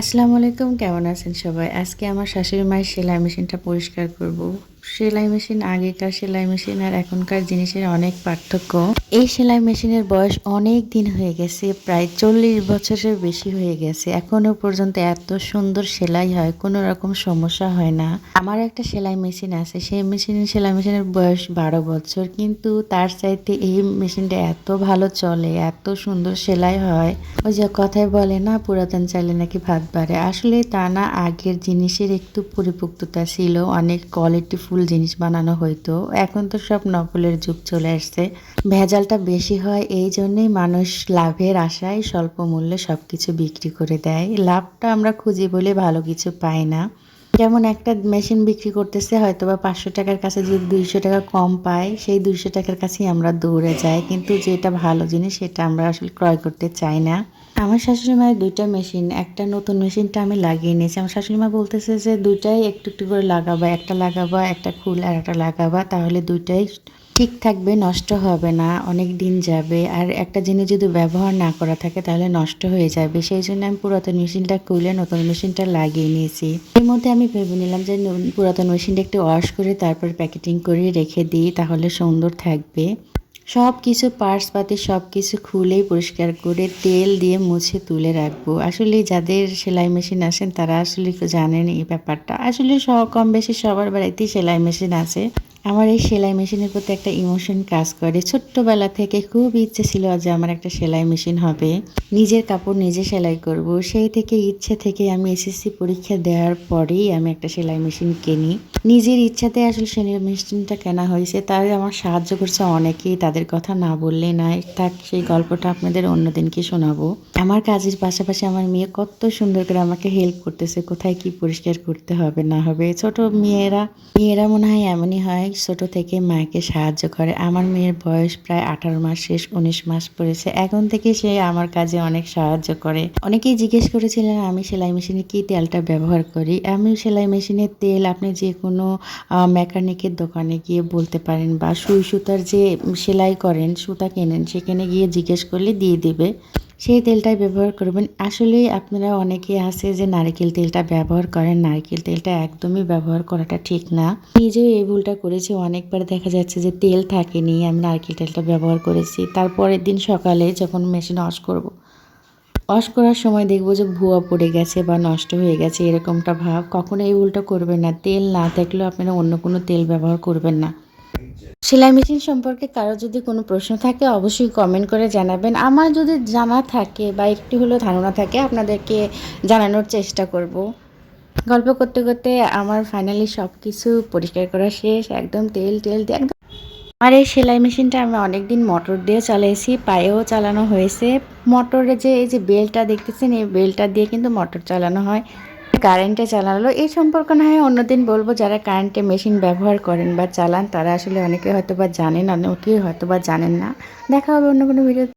আসসালামু আলাইকুম কেমন আছেন সবাই? আজকে আমার শাশুড়ি মায়ের সেলাই মেশিনটা পরিষ্কার করব। সেলাই মেশিন, আগেকার সেলাই মেশিন আর এখনকার জিনিসের অনেক পার্থক্য। এই সেলাই মেশিনের বয়স অনেক দিন হয়ে গেছে, প্রায় চল্লিশ বছরের বেশি হয়ে গেছে। এখনও পর্যন্ত এত সুন্দর সেলাই হয়, কোনো রকম সমস্যা হয় না। আমার একটা সেলাই মেশিন আছে, সেই মেশিনের সেলাই মেশিনের বয়স বারো বছর, কিন্তু তার চাইতে এই মেশিনটা এত ভালো চলে, এত সুন্দর সেলাই হয়। ওই যে কথায় বলে না, পুরাতন চাইলে নাকি ভাত বাড়ে। আসলে তা না, আগের জিনিসের একটু পরিপক্ততা ছিল, অনেক কোয়ালিটিফুল জিনিস বানানো হইতো। এখন তো সব নকলের যুগ চলে আসছে। ভেজালটা বেশি হয় এই জন্যেই মানুষ লাভের আশায় স্বল্প মূল্যে সব কিছু বিক্রি করে দেয়। লাভটা আমরা খুঁজি বলে ভালো কিছু পাই না। যেমন একটা মেশিন বিক্রি করতেছে হয়তো বা পাঁচশো টাকার কাছে যদি দুইশো টাকা কম পায়, সেই দুইশো টাকার কাছেই আমরা দৌড়ে যাই। কিন্তু যেটা ভালো জিনিস, সেটা আমরা আসলে ক্রয় করতে চাই না। আমার শাশুড়ি মায়ের দুইটা মেশিন একটা নতুন মেশিনটা আমি লাগিয়ে নিয়েছি। আমার শাশুড়ি মা বলতেছে যে, দুইটাই একটু একটু করে লাগাবা। একটা লাগাবা, একটা খুল আর একটা লাগাবা। তাহলে দুইটাই ঠিক থাকবে, নষ্ট হবে না, অনেক দিন যাবে। আর একটা জিনিস যদি ব্যবহার না করা থাকে তাহলে নষ্ট হয়ে যাবে। সেই জন্য আমি পুরাতন মেশিনটা খুলে নতুন মেশিনটা লাগিয়ে নিয়েছি। এর মধ্যে আমি ভেবে নিলাম যে পুরাতন মেশিনটা একটু ওয়াশ করে তারপর প্যাকেটিং করে রেখে দিই, তাহলে সুন্দর থাকবে। সব কিছু পার্টস পাতি সব কিছু খুলেই পরিষ্কার করে তেল দিয়ে মুছে তুলে রাখব। আসলে যাদের সেলাই মেশিন আসেন তারা আসলে জানেন এই ব্যাপারটা। আসলে সব কম বেশি সবার বাড়িতেই সেলাই মেশিন আছে। আমার এই সেলাই মেশিনের প্রতি একটা ইমোশন কাজ করে। ছোট্টবেলা থেকে খুব ইচ্ছে ছিল যে আমার একটা সেলাই মেশিন হবে। নিজের কাপড় নিজে সেলাই করব। সেই থেকে ইচ্ছে থেকে আমি এসএসসি পরীক্ষা দেওয়ার পরেই আমি একটা সেলাই মেশিন কিনি। নিজের ইচ্ছাতে আসলে সেলাই মেশিনটা কেনা হয়েছে। তাই আমার সাহায্য করছে অনেকেই। তাদের কথা না বললে নাই তার সেই গল্পটা আপনাদের অন্যদিনকে শোনাবো। আমার কাজের পাশাপাশি আমার মেয়ে কত সুন্দর করে আমাকে হেল্প করতেছে। কোথায় কি পরিষ্কার করতে হবে, না হবে। ছোট মেয়েরা মেয়েরা মনে হয় এমনই হয় ছোট থেকে মাকে সাহায্য করে। আমার মেয়ের বয়স প্রায় আঠারো মাস শেষ, উনিশ মাস পড়েছে। এখন থেকে সে আমার কাজে অনেক সাহায্য করে। অনেকেই জিজ্ঞেস করেছিলেন, আমি সেলাই মেশিনে কি তেলটা ব্যবহার করি? আমি সেলাই মেশিনের তেল আপনি যে কোনো মেকানিকের দোকানে গিয়ে বলতে পারেন বা সুই সুতার যে সেলাই করেন, সুতা কেনেন, সেখানে গিয়ে জিজ্ঞেস করলে দিয়ে দিবে। সেই তেলটাই ব্যবহার করবেন। আসলেই আপনারা অনেকে আছে যে নারকেল তেলটা ব্যবহার করেন। নারকেল তেলটা একদমই ব্যবহার করাটা ঠিক না। নিজেও এই ভুলটা করেছি। অনেকবার দেখা যাচ্ছে যে তেল থাকেনি। আমি নারকেল তেলটা ব্যবহার করেছি। তারপরের দিন সকালে যখন মেশিন ওয়াশ করব। ওয়াশ করার সময় দেখব যে ভুয়া পড়ে গেছে বা নষ্ট হয়ে গেছে, এরকমটা ভাব। কখনো এই ভুলটা করবেন না। তেল না থাকলেও আপনারা অন্য কোনো তেল ব্যবহার করবেন না। সেলাই মেশিন সম্পর্কে কারও যদি কোনো প্রশ্ন থাকে, অবশ্যই কমেন্ট করে জানাবেন। আমার যদি জানা থাকে বা একটু হলেও ধারণা থাকে, আপনাদেরকে জানানোর চেষ্টা করব। গল্প করতে করতে আমার ফাইনালি সব কিছু পরিষ্কার করা শেষ। একদম তেল টেল দিয়ে একদম আমার এই সেলাই মেশিনটা আমি অনেকদিন মোটর দিয়ে চালিয়েছি পায়েও চালানো হয়েছে। মোটরে যে, এই যে বেলটা দেখতেছেন, এই বেলটা দিয়ে কিন্তু মোটর চালানো হয়। কারেন্টে চালালো। এই সম্পর্ক না হয় অন্যদিন বলব, যারা কারেন্টে মেশিন ব্যবহার করেন বা চালান, তারা আসলে অনেকে হয়তো বা জানেন, অনেকেই হয়তো বা জানেন না। দেখা হবে অন্য কোনো ভিডিও